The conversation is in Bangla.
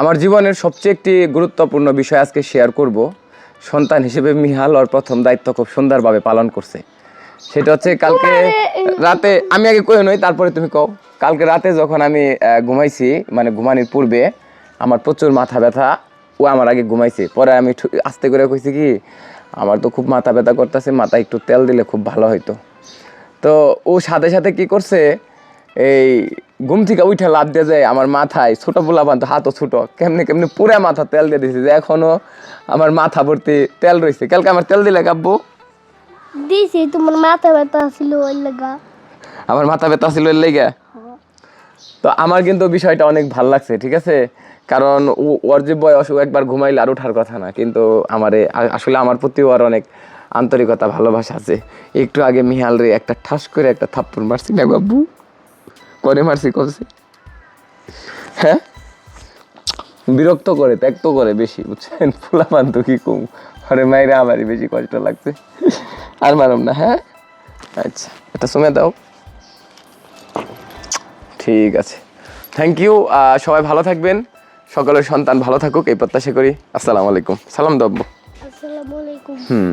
আমার জীবনের সবচেয়ে একটি গুরুত্বপূর্ণ বিষয় আজকে শেয়ার করব। সন্তান হিসেবে মিহাল ওর প্রথম দায়িত্ব খুব সুন্দরভাবে পালন করছে। সেটা হচ্ছে কালকে রাতে আমি আগে কই নই তারপরে তুমি কও। কালকে রাতে যখন আমি ঘুমাইছি মানে ঘুমানোর পূর্বে আমার প্রচুর মাথা ব্যথা ও আমার আগে ঘুমাইছে। পরে আমি আস্তে করে কইছি কি আমার তো খুব মাথা ব্যথা করতেছে মাথায় একটু তেল দিলে খুব ভালো হইতো। তো ও সাথে সাথে কি করছে এই ঘুম থেকে উঠে লাভ দিয়ে যায় আমার মাথায়। ছোট পোলা বান্ধব হাতও ছোট। কেমনে কেমনে পুরা মাথা তেল দিয়ে দিয়েছে যে এখনও আমার মাথা ভর্তি তেল রয়েছে কালকে আমার তেল দিলে কাব্বু? দিছি তোমার মাথা ব্যথা ছিল ওই লাগা। আমার মাথা ব্যথা ছিল এর লেগে? তো আমার কিন্তু বিষয়টা অনেক ভালো লাগছে ঠিক আছে? কারণ ও- ওর যে বয়স ও একবার ঘুমাইলে আর ওঠার কথা না। কিন্তু আমার আসলে আমার প্রতিও আর অনেক আন্তরিকতা ভালোবাসা আছে। একটু আগে মিহাল রে একটা ঠাস করে একটা থাপ্পড় মারছি না বাবু? করে মারছি করছি হ্যাঁ? বিরক্ত করে ত্যাক্ত করে বেশি বুঝছেন? ফুলা পান্ত কি কম। আরে মাইরা আমারই বেশি কষ্ট লাগছে। আর মারম না হ্যাঁ? আচ্ছা এটা শুনে দাও। ঠিক আছে। থ্যাংক ইউ সবাই ভালো থাকবেন। সকলের সন্তান ভালো থাকুক এই প্রত্যাশা করি। আসসালামু আলাইকুম। সালাম আলাইকুম। হুম।